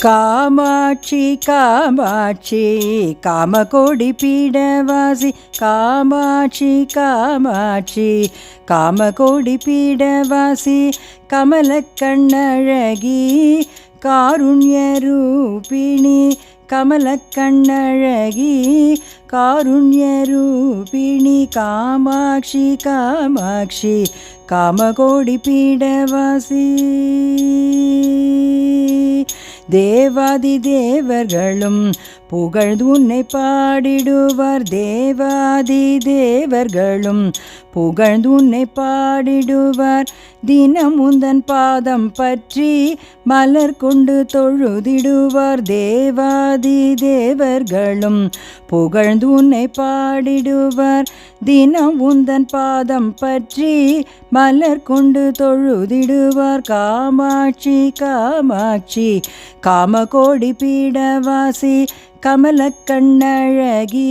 காமாட்சி காமாட்சி காமகோடி பீடவாசி காமாட்சி காமாட்சி காமகோடி பீடவாசி கமலக்கண்ணழகி காருண்ய ரூபிணி கமல காருண்ய ரூபிணி காமாட்சி காமாட்சி காமகோடி பீடவாசி. தேவாதி தேவர்களும் புகழ்ந்து உன்னை பாடிடுவார். தேவாதி தேவர்களும் புகழ்ந்து உன்னை பாடிடுவார். தினமுந்தன் பாதம் பற்றி மலர் கொண்டு தொழுதிடுவார். தேவாதி தேவர்களும் புகழ்ந்து உன்னை பாடிடுவார். தினம் உந்தன் பாதம் பற்றி மலர் கொண்டு தொழுதிடுவார். காமாட்சி காமாட்சி காமகோடி பீடவாசி கமலக்கண்ணழகி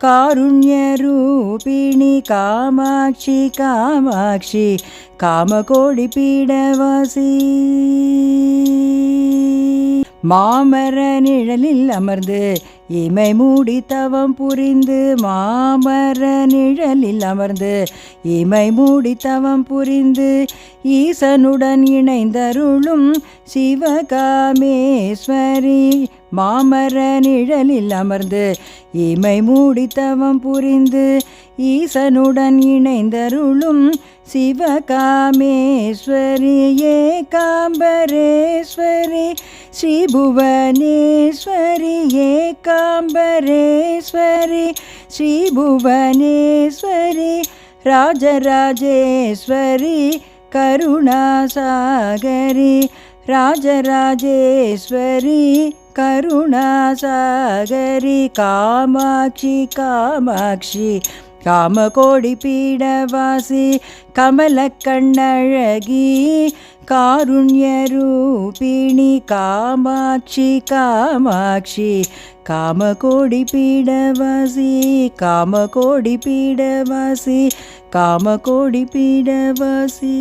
கண்ணழகி காருண்ய ரூபிணி காமாட்சி காமாட்சி காமகோடி பீடவாசி. மாமர நிழலில் அமர்ந்து இமை மூடி தவம் புரிந்து மாமர நிழலில் அமர்ந்து இமை மூடி தவம் புரிந்து ஈசனுடன் இணைந்தருளும் சிவகாமேஸ்வரி மாமர நிழலில் அமர்ந்து இமை மூடி தவம் புரிந்து ஈசனுடன் இணைந்தருளும் சிவகாமேஸ்வரியே காம்பரேஸ்வரி श्रीभुवनेश्वरि एकाम्बरेश्वरि श्रीभुवनेश्वरि राजराजेश्वरि करुणासागरि राजराजेश्वरि करुणासागरि कामाक्षि कामाक्षि காமகோடி பீடவாசி கமல கண்ணழகி காருண்ய காமாட்சி காமாட்சி. காமகோடி பீடவாசி காமகோடி பீடவாசி காமகோடி பீடவாசி.